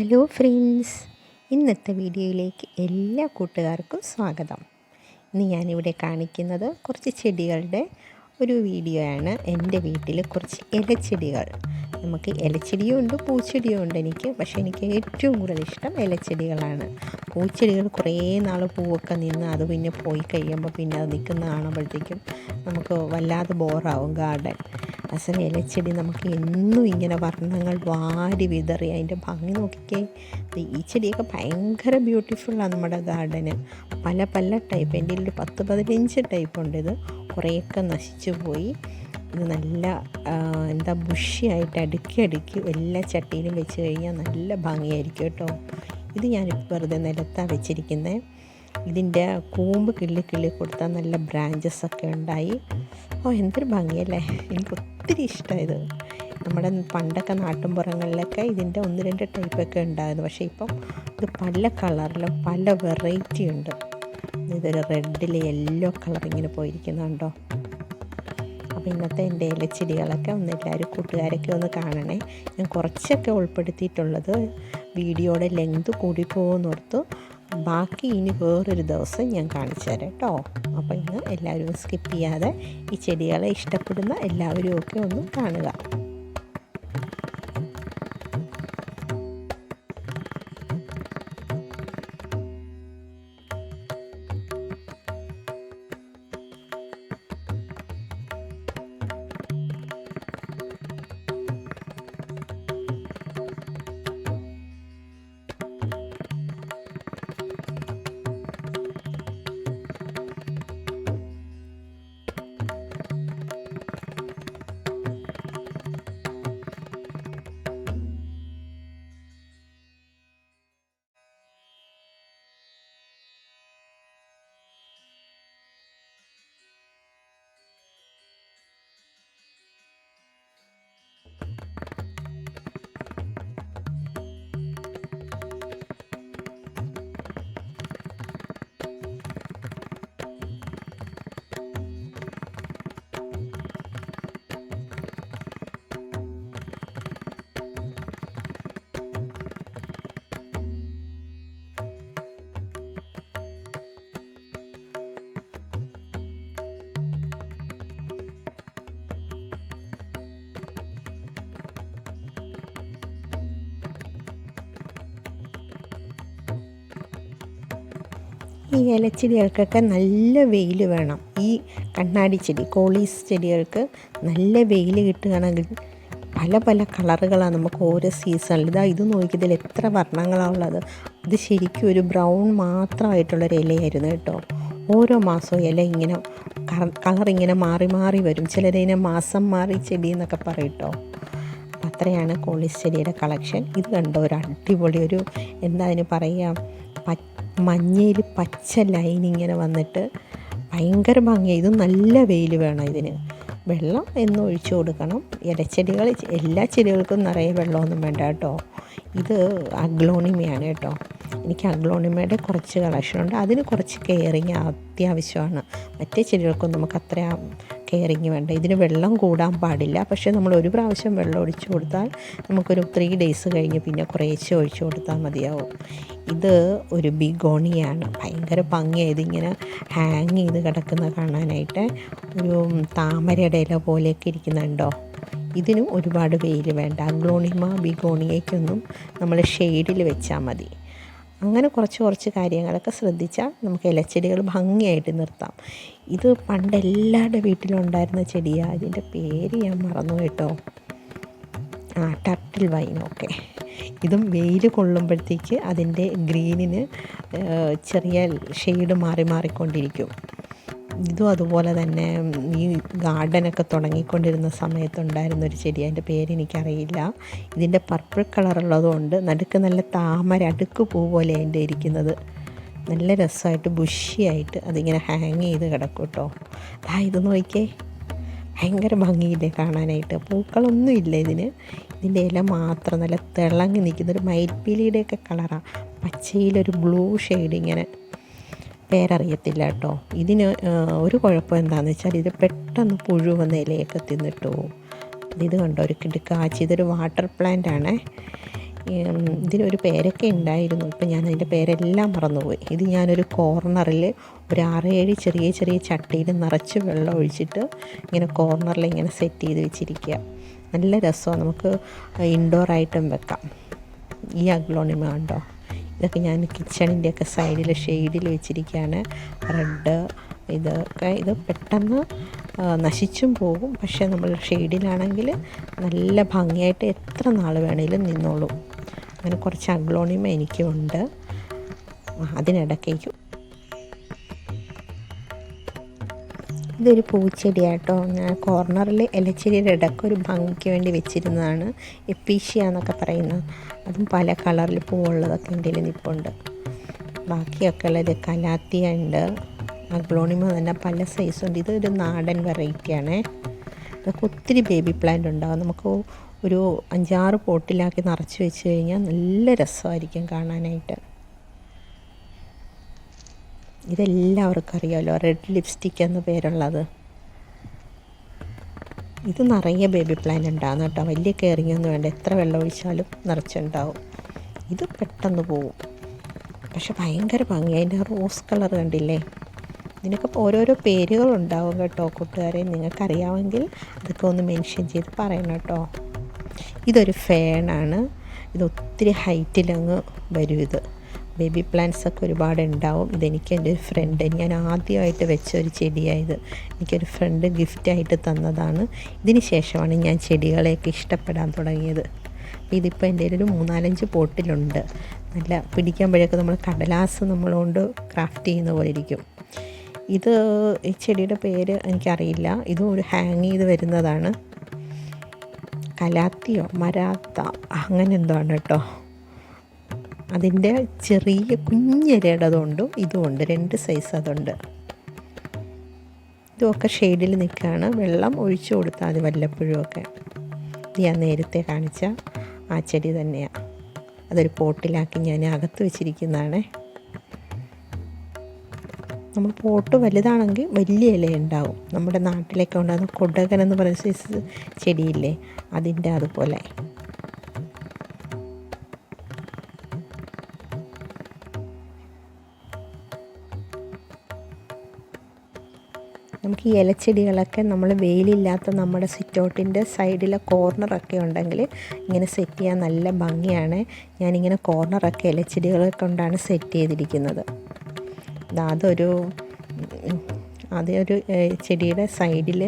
Hello friends. ഇന്നത്തെ വീഡിയോയിലേക്ക് എല്ലാ കൂട്ടുകാർക്കും സ്വാഗതം. ഇന്ന് ഞാനിവിടെ കാണിക്കുന്നത് കുറച്ച് ചെടികളുടെ ഒരു വീഡിയോ ആണ് എന്റെ വീട്ടിൽ കുറച്ച് ഇലച്ചെടികൾ. നമുക്ക് ഇലച്ചെടിയും ഉണ്ട് പൂച്ചെടിയും ഉണ്ട് എനിക്ക്. പക്ഷേ എനിക്ക് ഏറ്റവും കൂടുതൽ ഇഷ്ടം ഇലച്ചെടികളാണ്. പൂച്ചെടികൾ കുറേ നാൾ പൂവൊക്കെ നിന്ന് അത് പിന്നെ പോയി കഴിയുമ്പോൾ പിന്നെ അത് നിൽക്കുന്ന കാണുമ്പോഴത്തേക്കും നമുക്ക് വല്ലാതെ ബോറാവും ഗാർഡൻ. അസല ഇലച്ചെടി നമുക്ക് എന്നും ഇങ്ങനെ വർണങ്ങൾ വാരി വിതറി അതിന്റെ ഭംഗി നോക്കിക്കേ. ഈ ചെടിയൊക്കെ ഭയങ്കര ബ്യൂട്ടിഫുള്ളാണ് നമ്മുടെ ഗാർഡന് പല പല ടൈപ്പ് എന്റെ ഒരു പത്ത് പതിനഞ്ച് ടൈപ്പ് ഉണ്ട് ഇത്. കുറേയൊക്കെ നശിച്ചു പോയി. ഇത് നല്ല എന്താ ബുഷിയായിട്ട് അടുക്കി അടുക്കി എല്ലാ ചട്ടിയിലും വെച്ച് കഴിഞ്ഞാൽ നല്ല ഭംഗിയായിരിക്കും കേട്ടോ. ഇത് ഞാൻ വെറുതെ നിലത്താണ് വെച്ചിരിക്കുന്നത് ഇതിന്റെ കൂമ്പ് കിള്ളി കിള്ളി കൊടുത്താൽ നല്ല ബ്രാഞ്ചസ് ഒക്കെ ഉണ്ടായി. ഓ എന്തൊരു ഭംഗിയല്ലേ? എനിക്ക് ഒത്തിരി ഇഷ്ടമായത് നമ്മുടെ പണ്ടൊക്കെ നാട്ടിൻപുറങ്ങളിലൊക്കെ ഇതിന്റെ ഒന്ന് രണ്ട് ടൈപ്പൊക്കെ ഉണ്ടായിരുന്നു. പക്ഷേ ഇപ്പം ഇത് പല കളറിലും പല വെറൈറ്റി ഉണ്ട്. ഇതൊരു റെഡിൽ യെല്ലോ കളർ ഇങ്ങനെ പോയിരിക്കുന്നുണ്ടോ? അപ്പോൾ ഇന്നത്തെ എന്റെ ഇലച്ചെടികളൊക്കെ ഒന്ന് എല്ലാവരും കൂട്ടുകാരൊക്കെ ഒന്ന് കാണണേ. ഞാൻ കുറച്ചൊക്കെ ഉൾപ്പെടുത്തിയിട്ടുള്ളത് വീഡിയോയുടെ ലെങ്ത് കൂടി പോകുന്നോർത്ത് ബാക്കി ഇനി വേറൊരു ദിവസം ഞാൻ കാണിച്ചു തരാം കേട്ടോ. അപ്പോൾ ഇന്ന് എല്ലാവരും സ്കിപ്പ് ചെയ്യാതെ ഈ ചെടികളെ ഇഷ്ടപ്പെടുന്ന എല്ലാവരും ഒക്കെ ഒന്ന് കാണുക. ഈ ഇലച്ചെടികൾക്കൊക്കെ നല്ല വെയിൽ വേണം. ഈ കണ്ണാടി ചെടി കോളീസ് ചെടികൾക്ക് നല്ല വെയിൽ കിട്ടുകയാണെങ്കിൽ പല പല കളറുകളാണ് നമുക്ക് ഓരോ സീസണിൽ. ഇതാ ഇത് നോക്കിയതിൽ എത്ര വർണങ്ങളാണ് ഉള്ളത്. ഇത് ശരിക്കും ഒരു ബ്രൗൺ മാത്രമായിട്ടുള്ളൊരു ഇലയായിരുന്നു കേട്ടോ. ഓരോ മാസവും ഇല ഇങ്ങനെ കളർ ഇങ്ങനെ മാറി മാറി വരും. ചിലതിനെ മാസം മാറി ചെടി എന്നൊക്കെ പറയും കേട്ടോ. അത്രയാണ് കോളീസ് ചെടിയുടെ കളക്ഷൻ. ഇത് കണ്ടോ ഒരു അടിപൊളി ഒരു എന്താ അതിന് പറയുക മഞ്ഞയിൽ പച്ച ലൈൻ ഇങ്ങനെ വന്നിട്ട് ഭയങ്കര ഭംഗിയാണ് ഇത് നല്ല വെയിൽ വേണം ഇതിന്. വെള്ളം എന്നും ഒഴിച്ചു കൊടുക്കണം. ഇലച്ചെടികൾ എല്ലാ ചെടികൾക്കും നിറയെ വെള്ളമൊന്നും വേണ്ട കേട്ടോ. ഇത് അഗ്ലോണിമയാണ് കേട്ടോ. എനിക്ക് അഗ്ലോണിമയുടെ കുറച്ച് കളക്ഷനുണ്ട് അതിന് കുറച്ച് കെയറിങ് അത്യാവശ്യമാണ്. മറ്റേ ചെടികൾക്കും നമുക്ക് അത്ര കെയറിങ് വേണ്ട ഇതിന് വെള്ളം കൂടാൻ പാടില്ല. പക്ഷേ നമ്മൾ ഒരു പ്രാവശ്യം വെള്ളം ഒഴിച്ചു കൊടുത്താൽ നമുക്കൊരു ത്രീ ഡേയ്സ് കഴിഞ്ഞ് പിന്നെ കുറേശ്ശെ ഒഴിച്ചു കൊടുത്താൽ മതിയാവും. ഇത് ഒരു ബിഗോണിയാണ്. ഭയങ്കര ഭംഗിയായത് ഇങ്ങനെ ഹാങ് ചെയ്ത് കിടക്കുന്ന കാണാനായിട്ട് ഒരു താമരയുടെ ഇല പോലെയൊക്കെ ഇരിക്കുന്നുണ്ടോ? ഇതിനും ഒരുപാട് വെയിൽ വേണ്ട. അഗ്ലോണിമ ബിഗോണിയയ്ക്കൊന്നും നമ്മൾ ഷെയ്ഡിൽ വെച്ചാൽ മതി. അങ്ങനെ കുറച്ച് കുറച്ച് കാര്യങ്ങളൊക്കെ ശ്രദ്ധിച്ചാൽ നമുക്ക് ഇലച്ചെടികൾ ഭംഗിയായിട്ട് നിർത്താം. ഇത് പണ്ട് എല്ലാവരുടെ വീട്ടിലും ഉണ്ടായിരുന്ന ചെടിയാണ് ഇതിന്റെ പേര് ഞാൻ മറന്നു കേട്ടോ. ആ ടർട്ടിൽ വൈൻ ഓക്കെ ഇതും വെയിൽ കൊള്ളുമ്പോഴത്തേക്ക് അതിന്റെ ഗ്രീനിന് ചെറിയ ഷെയ്ഡ് മാറി മാറിക്കൊണ്ടിരിക്കും. ഇതും അതുപോലെ തന്നെ ഈ ഗാർഡനൊക്കെ തുടങ്ങിക്കൊണ്ടിരുന്ന സമയത്തുണ്ടായിരുന്ന ഒരു ചെടി അതിന്റെ പേര് എനിക്കറിയില്ല. ഇതിന്റെ പർപ്പിൾ കളറുള്ളതുകൊണ്ട് നടുക്ക് നല്ല താമര അടുക്ക് പൂ പോലെ അതിന്റെ ഇരിക്കുന്നത്. നല്ല രസമായിട്ട് ബുഷിയായിട്ട് അതിങ്ങനെ ഹാങ് ചെയ്ത് കിടക്കും കേട്ടോ ആ ഇത് നോക്കിയേ. ഭയങ്കര ഭംഗിയില്ലേ കാണാനായിട്ട്. പൂക്കളൊന്നും ഇല്ല ഇതിന്. ഇതിന്റെ ഇല മാത്രം നല്ല തിളങ്ങി നിൽക്കുന്ന ഒരു മയിൽപ്പീലിയുടെയൊക്കെ കളറാണ് പച്ചയിലൊരു ബ്ലൂ ഷെയ്ഡ് ഇങ്ങനെ. പേരറിയത്തില്ല കേട്ടോ ഇതിന് ഒരു കുഴപ്പം എന്താണെന്ന് വെച്ചാൽ ഇത് പെട്ടെന്ന് പുഴു വന്ന ഇലയൊക്കെ തിന്നിട്ട് ഇത് കണ്ടോ ഒരു കിടുക്കാച്ചി ഇതൊരു വാട്ടർ പ്ലാന്റ് ആണ്. ഇതിനൊരു പേരൊക്കെ ഉണ്ടായിരുന്നു. ഇപ്പം ഞാൻ അതിന്റെ പേരെല്ലാം മറന്നുപോയി. ഇത് ഞാനൊരു കോർണറിൽ ഒരു ആറേഴ് ചെറിയ ചെറിയ ചട്ടിയിൽ നിറച്ച് വെള്ളം ഒഴിച്ചിട്ട് ഇങ്ങനെ കോർണറിൽ ഇങ്ങനെ സെറ്റ് ചെയ്ത് വെച്ചിരിക്കുക. നല്ല രസമാണ്. നമുക്ക് ഇൻഡോർ ആയിട്ടും വെക്കാം. ഈ അഗ്ലോണിമ ഉണ്ടോ? ഇതൊക്കെ ഞാൻ കിച്ചണിന്റെയൊക്കെ സൈഡിൽ ഷെയ്ഡിൽ വെച്ചിരിക്കുകയാണ്. റെഡ് ഇതൊക്കെ ഇത് പെട്ടെന്ന് നശിച്ചും പോകും. പക്ഷേ നമ്മൾ ഷെയ്ഡിലാണെങ്കിൽ നല്ല ഭംഗിയായിട്ട് എത്ര നാൾ വേണേലും നിന്നോളും. അങ്ങനെ കുറച്ച് അഗ്ലോണിമ എനിക്കുണ്ട്. അതിനിടയ്ക്കേക്കും. ഇതൊരു പൂച്ചെടിയാട്ടോ. ഞാൻ കോർണറിൽ ഇലച്ചെടിയുടെ ഇടയ്ക്ക് ഒരു ഭംഗിക്ക് വേണ്ടി വെച്ചിരുന്നതാണ്. എപ്പീഷ്യ എന്നൊക്കെ പറയുന്ന അതും പല കളറിൽ പൂവുള്ളതൊക്കെ എന്റെ നിപ്പുണ്ട്. ബാക്കിയൊക്കെ ഉള്ളത് കലാത്തിയ ഉണ്ട് അഗ്ലോണിമ തന്നെ പല സൈസുണ്ട് ഇതൊരു നാടൻ വെറൈറ്റിയാണേ ഇതൊക്കെ ഒത്തിരി ബേബി പ്ലാന്റ് ഉണ്ടാകും നമുക്ക് ഒരു അഞ്ചാറ് പോട്ടിലാക്കി നിറച്ച് വെച്ച് കഴിഞ്ഞാൽ നല്ല രസമായിരിക്കും കാണാനായിട്ട്. ഇതെല്ലാവർക്കും അറിയാമല്ലോ റെഡ് ലിപ്സ്റ്റിക് എന്ന പേരുള്ളത്. ഇത് നിറയെ ബേബി പ്ലാന്റ് ഉണ്ടാകും കേട്ടോ. വലിയ കെയറിങ് ഒന്നും വേണ്ട. എത്ര വെള്ളം ഒഴിച്ചാലും നിറച്ചുണ്ടാവും. ഇത് പെട്ടെന്ന് പോവും. പക്ഷെ ഭയങ്കര ഭംഗി. അതിന്റെ റോസ് കളർ കണ്ടില്ലേ? ഇതിനൊക്കെ ഓരോരോ പേരുകളുണ്ടാവും കേട്ടോ കൂട്ടുകാരെ. നിങ്ങൾക്കറിയാമെങ്കിൽ അതൊക്കെ ഒന്ന് മെൻഷൻ ചെയ്ത് പറയണം കേട്ടോ. ഇതൊരു ഫേണാണ് ഇത് ഒത്തിരി ഹൈറ്റിലങ്ങ് വരും ഇത്. ബേബി പ്ലാന്റ്സ് ഒക്കെ ഒരുപാട് ഉണ്ടാവും. ഇതെനിക്ക് എന്റെ ഒരു ഫ്രണ്ട് ഞാൻ ആദ്യമായിട്ട് വെച്ച ഒരു ചെടിയായത് എനിക്കൊരു ഫ്രണ്ട് ഗിഫ്റ്റായിട്ട് തന്നതാണ്. ഇതിന് ശേഷമാണ് ഞാൻ ചെടികളെയൊക്കെ ഇഷ്ടപ്പെടാൻ തുടങ്ങിയത്. ഇതിപ്പോൾ എന്റെ ഒരു മൂന്നാലഞ്ച് പോട്ടിലുണ്ട്. നല്ല പിടിക്കുമ്പോഴൊക്കെ നമ്മൾ കടലാസ് നമ്മളുകൊണ്ട് ക്രാഫ്റ്റ് ചെയ്യുന്ന പോലെ ഇരിക്കും. ഇത് ഈ ചെടിയുടെ പേര് എനിക്കറിയില്ല. ഇതും ഒരു ഹാങ് ചെയ്ത് വരുന്നതാണ്. കലാത്തിയോ മരാത്ത അങ്ങനെ എന്തോ ആണ് കേട്ടോ അതിന്റെ ചെറിയ കുഞ്ഞിരയുടേതുണ്ടും ഇതുമുണ്ട് രണ്ട് സൈസ് അതുണ്ട്. ഇതുമൊക്കെ ഷെയ്ഡിൽ നിൽക്കുകയാണ്. വെള്ളം ഒഴിച്ചു കൊടുത്താൽ മതി വല്ലപ്പോഴും ഒക്കെ. ഇത് ഞാൻ നേരത്തെ കാണിച്ച ആ ചെടി തന്നെയാണ് അതൊരു പോട്ടിലാക്കി ഞാൻ അകത്ത് വെച്ചിരിക്കുന്നതാണേ. നമ്മൾ പോട്ട് വലുതാണെങ്കിൽ വലിയ ഇല ഉണ്ടാവും നമ്മുടെ നാട്ടിലൊക്കെ ഉണ്ടാകുന്ന കൊടകൻ എന്ന് പറയുന്ന സൈസ് ചെടിയില്ലേ അതിന്റെ അതുപോലെ. നമുക്ക് ഈ ഇലച്ചെടികളൊക്കെ നമ്മൾ വെയിലില്ലാത്ത നമ്മുടെ സിറ്റൗട്ടിന്റെ സൈഡിലെ കോർണറൊക്കെ ഉണ്ടെങ്കിൽ ഇങ്ങനെ സെറ്റ് ചെയ്യാൻ നല്ല ഭംഗിയാണ്. ഞാനിങ്ങനെ കോർണറൊക്കെ ഇലച്ചെടികളെ കൊണ്ടാണ് സെറ്റ് ചെയ്തിരിക്കുന്നത്. അതൊരു അതേ അതൊരു ചെടിയുടെ സൈഡിൽ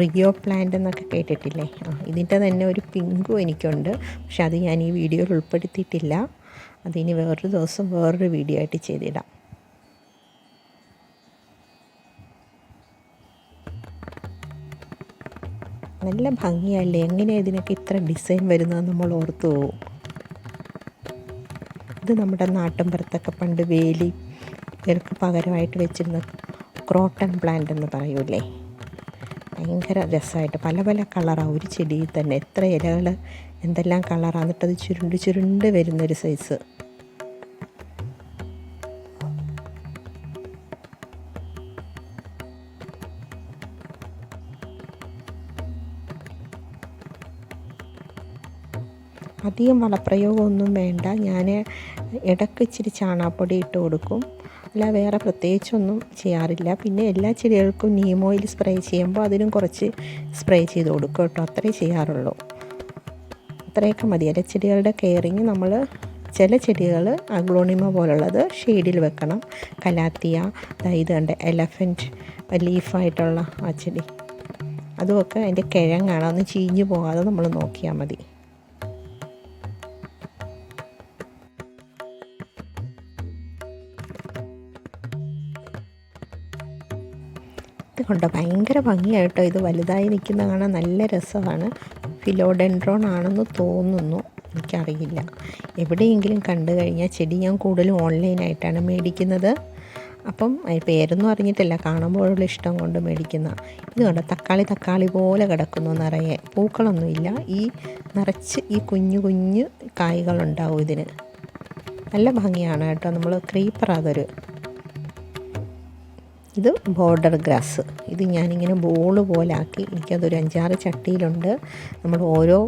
റിയോ പ്ലാന്റ് എന്നൊക്കെ കേട്ടിട്ടില്ലേ? ആ ഇതിന്റെ തന്നെ ഒരു പിങ്കും എനിക്കുണ്ട്. പക്ഷെ അത് ഞാൻ ഈ വീഡിയോയിൽ ഉൾപ്പെടുത്തിയിട്ടില്ല. അതിനി വേറൊരു ദിവസം വേറൊരു വീഡിയോ ആയിട്ട് ചെയ്തിടാം. നല്ല ഭംഗിയല്ലേ എങ്ങനെയാണ് ഇതിനൊക്കെ ഇത്ര ഡിസൈൻ വരുന്നത് നമ്മൾ ഓർത്തു പോകും ഇത് നമ്മുടെ നാട്ടിൻപുറത്തൊക്കെ പണ്ട് വേലി ഇവർക്ക് പകരമായിട്ട് വെച്ചിരുന്ന ക്രോട്ടൺ പ്ലാന്റ് എന്ന് പറയൂലേ? ഭയങ്കര രസമായിട്ട് പല പല കളറാണ് ഒരു ചെടിയിൽ തന്നെ എത്ര ഇലകൾ എന്തെല്ലാം കളറാണ് എന്നിട്ടത് ചുരുണ്ട് ചുരുണ്ട് വരുന്നൊരു സൈസ്. അധികം വളപ്രയോഗമൊന്നും വേണ്ട. ഞാൻ ഇടയ്ക്ക് ഇച്ചിരി ചാണകപ്പൊടി ഇട്ട് കൊടുക്കും. അല്ല വേറെ പ്രത്യേകിച്ചൊന്നും ചെയ്യാറില്ല. പിന്നെ എല്ലാ ചെടികൾക്കും നീം ഓയിൽ സ്പ്രേ ചെയ്യുമ്പോൾ അതിനും കുറച്ച് സ്പ്രേ ചെയ്ത് കൊടുക്കും കേട്ടോ. അത്രേ ചെയ്യാറുള്ളൂ. അത്രയൊക്കെ മതി. ഇലച്ചെടികളുടെ കെയറിങ് നമ്മൾ ചില ചെടികൾ അഗ്ലോണിമ പോലുള്ളത് ഷെയ്ഡിൽ വെക്കണം. കലാത്തിയ ഇത് കണ്ട് എലഫന്റ് ലീഫായിട്ടുള്ള ആ ചെടി. അതുമൊക്കെ അതിന്റെ കിഴങ്ങാണ്. ഒന്ന് ചീഞ്ഞു പോകാതെ നമ്മൾ നോക്കിയാൽ മതി. കണ്ടോ? ഭയങ്കര ഭംഗിയായിട്ടോ ഇത് വലുതായി നിൽക്കുന്ന കാണാൻ നല്ല രസമാണ്. ഫിലോഡെൻഡ്രോൺ ആണെന്ന് തോന്നുന്നു. എനിക്കറിയില്ല. എവിടെയെങ്കിലും കണ്ടു കഴിഞ്ഞാൽ ചെടി ഞാൻ കൂടുതലും ഓൺലൈനായിട്ടാണ് മേടിക്കുന്നത്. അപ്പം പേരൊന്നും അറിഞ്ഞിട്ടില്ല. കാണുമ്പോഴുള്ള ഇഷ്ടം കൊണ്ട് മേടിക്കുന്ന. ഇത് കണ്ടോ? തക്കാളി തക്കാളി പോലെ കിടക്കുന്നു നിറയെ. പൂക്കളൊന്നുമില്ല ഈ നിറച്ച് ഈ കുഞ്ഞു കുഞ്ഞു കായ്കളുണ്ടാവും ഇതിന്. നല്ല ഭംഗിയാണ് കേട്ടോ. നമ്മൾ ക്രീപ്പർ അതൊരു ഇത് ബോർഡർ ഗ്രാസ്. ഇത് ഞാനിങ്ങനെ ബോൾ പോലെ ആക്കി എനിക്കതൊരു അഞ്ചാറ് ചട്ടിയിലുണ്ട്. നമ്മൾ ഓരോ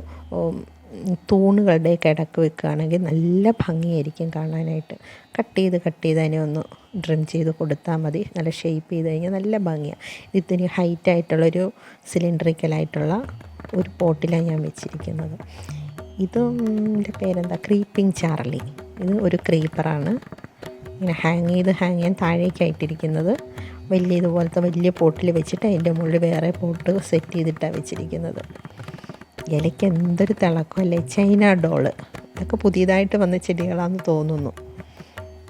തൂണുകളുടെ കിടക്ക് വെക്കുകയാണെങ്കിൽ നല്ല ഭംഗിയായിരിക്കും കാണാനായിട്ട്. കട്ട് ചെയ്ത് കട്ട് ചെയ്ത് അതിനെ ഒന്ന് ഡ്രിം ചെയ്ത് കൊടുത്താൽ മതി. നല്ല ഷേപ്പ് ചെയ്ത് കഴിഞ്ഞാൽ നല്ല ഭംഗിയാണ് ഇതിന് ഹൈറ്റായിട്ടുള്ളൊരു സിലിണ്ടറിക്കലായിട്ടുള്ള ഒരു പോട്ടിലാണ് ഞാൻ വെച്ചിരിക്കുന്നത്. ഇതിന്റെ പേരെന്താ? Creeping Charlie. ഇത് ഒരു ക്രീപ്പറാണ് ഇങ്ങനെ ഹാങ് ചെയ്ത് ഹാങ് ചെയ്യാൻ താഴേക്കായിട്ടിരിക്കുന്നത്. വലിയ ഇതുപോലത്തെ വലിയ പോട്ടിൽ വെച്ചിട്ട് അതിന്റെ മുകളിൽ വേറെ പോട്ട് സെറ്റ് ചെയ്തിട്ടാണ് വെച്ചിരിക്കുന്നത്. ഇലയ്ക്ക് എന്തൊരു തിളക്കമല്ലേ ചൈന ഡോൾ ഇതൊക്കെ പുതിയതായിട്ട് വന്ന ചെടികളാണെന്ന് തോന്നുന്നു.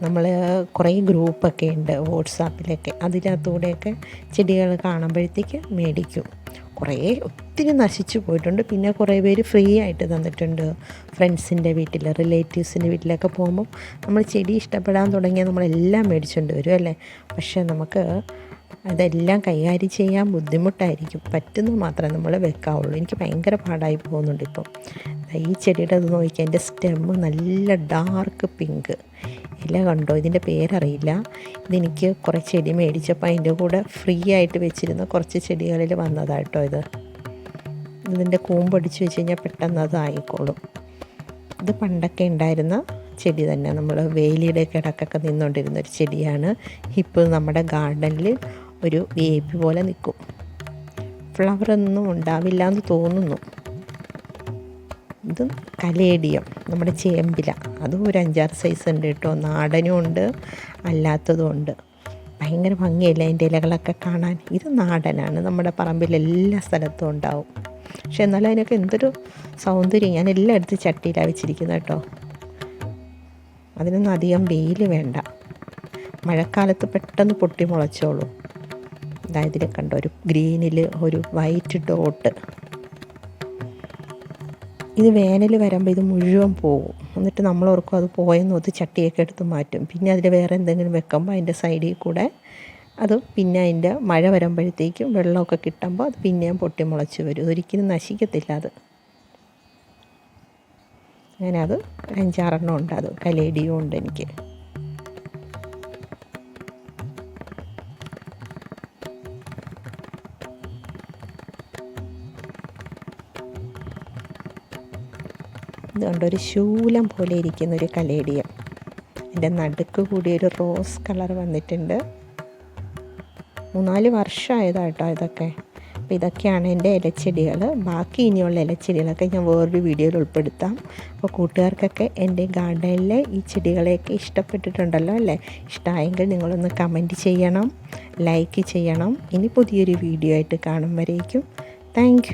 നമ്മൾ കുറേ ഗ്രൂപ്പൊക്കെ ഉണ്ട് വാട്സാപ്പിലൊക്കെ അതിനകത്തൂടെയൊക്കെ ചെടികൾ കാണുമ്പോഴത്തേക്ക് മേടിക്കും. കുറേ ഒത്തിരി നശിച്ചു പോയിട്ടുണ്ട്. പിന്നെ കുറേ പേര് ഫ്രീ ആയിട്ട് തന്നിട്ടുണ്ട്. ഫ്രണ്ട്സിന്റെ വീട്ടിൽ റിലേറ്റീവ്സിന്റെ വീട്ടിലൊക്കെ പോകുമ്പോൾ നമ്മൾ ചെടി ഇഷ്ടപ്പെടാൻ തുടങ്ങിയാൽ നമ്മളെല്ലാം മേടിച്ചുകൊണ്ട് വരും അല്ലേ? പക്ഷേ നമുക്ക് അതെല്ലാം കൈകാര്യം ചെയ്യാൻ ബുദ്ധിമുട്ടായിരിക്കും. പറ്റുന്ന മാത്രമേ നമ്മൾ വെക്കാവുള്ളൂ. എനിക്ക് ഭയങ്കര പാടായി പോകുന്നുണ്ട് ഇപ്പം. ഈ ചെടിയുടെ അത് നോക്കിയാൽ എന്റെ സ്റ്റെമ്മ് നല്ല ഡാർക്ക് പിങ്ക് ഇല കണ്ടോ ഇതിന്റെ പേരറിയില്ല. ഇതെനിക്ക് കുറേ ചെടി മേടിച്ചപ്പോൾ അതിന്റെ കൂടെ ഫ്രീ ആയിട്ട് വെച്ചിരുന്ന കുറച്ച് ചെടികളിൽ വന്നതാട്ടോ ഇത്. ഇതിന്റെ കൂമ്പടിച്ച് വെച്ച് കഴിഞ്ഞാൽ പെട്ടെന്ന് അത് ആയിക്കോളും. ഇത് പണ്ടൊക്കെ ഉണ്ടായിരുന്ന ചെടി തന്നെ. നമ്മൾ വേലിയുടെ കിടക്കൊക്കെ നിന്നുകൊണ്ടിരുന്ന ഒരു ചെടിയാണ്. ഇപ്പോൾ നമ്മുടെ ഗാർഡനിൽ ഒരു വേപ്പ് പോലെ നിൽക്കും. ഫ്ലവറൊന്നും ഉണ്ടാവില്ല എന്ന് തോന്നുന്നു. ഇത് കലേഡിയം നമ്മുടെ ചേമ്പില. അതും ഒരു അഞ്ചാറ് സൈസ് ഉണ്ട് കേട്ടോ. നാടനും ഉണ്ട് അല്ലാത്തതും ഉണ്ട്. ഭയങ്കര ഭംഗിയല്ല അതിന്റെ ഇലകളൊക്കെ കാണാൻ? ഇത് നാടനാണ്. നമ്മുടെ പറമ്പിൽ എല്ലാ സ്ഥലത്തും ഉണ്ടാവും. പക്ഷെ എന്നാലും അതിനൊക്കെ എന്തൊരു സൗന്ദര്യം. ഞാൻ എല്ലാം എടുത്ത് ചട്ടിയിലാണ് വെച്ചിരിക്കുന്നത് കേട്ടോ. അതിനൊന്നും അധികം വെയിൽ വേണ്ട. മഴക്കാലത്ത് പെട്ടെന്ന് പൊട്ടി മുളച്ചോളൂ. അതായത് കണ്ടോ? ഒരു ഗ്രീനിൽ ഒരു വൈറ്റ് ഡോട്ട് ഇത് വേനൽ വരുമ്പോൾ ഇത് മുഴുവൻ പോകും. എന്നിട്ട് നമ്മൾ ഓർക്കും അത് പോയെന്ന് ഒത്ത് ചട്ടിയൊക്കെ എടുത്ത് മാറ്റും. പിന്നെ അതിൽ വേറെ എന്തെങ്കിലും വെക്കുമ്പോൾ അതിന്റെ സൈഡിൽ കൂടെ അത് പിന്നെ അതിന്റെ മഴ വരുമ്പോഴത്തേക്കും വെള്ളമൊക്കെ കിട്ടുമ്പോൾ അത് പിന്നെയും പൊട്ടി മുളച്ച് വരും ഒരിക്കലും നശിക്കത്തില്ല അത്. അങ്ങനെ അത് അഞ്ചാറെണ്ണം ഉണ്ട് അത്. കലേഡിയും ഉണ്ട് എനിക്ക്. ഇതുകൊണ്ട് ഒരു ശൂലം പോലെ ഇരിക്കുന്ന ഒരു കലേഡിയം എന്റെ നടുക്ക് കൂടി ഒരു റോസ് കളർ വന്നിട്ടുണ്ട്. മൂന്നാൽ വർഷമായതാട്ടോ ഇതൊക്കെ. അപ്പോൾ ഇതൊക്കെയാണ് എന്റെ ഇലച്ചെടികൾ. ബാക്കി ഇനിയുള്ള ഇലച്ചെടികളൊക്കെ ഞാൻ വേറൊരു വീഡിയോയിൽ ഉൾപ്പെടുത്താം. അപ്പോൾ കൂട്ടുകാർക്കൊക്കെ എന്റെ ഗാർഡനിലെ ഈ ചെടികളെയൊക്കെ ഇഷ്ടപ്പെട്ടിട്ടുണ്ടല്ലോ അല്ലേ? ഇഷ്ടമായെങ്കിൽ നിങ്ങളൊന്ന് കമന്റ് ചെയ്യണം ലൈക്ക് ചെയ്യണം. ഇനി പുതിയൊരു വീഡിയോ ആയിട്ട് കാണും വരേക്കും. താങ്ക്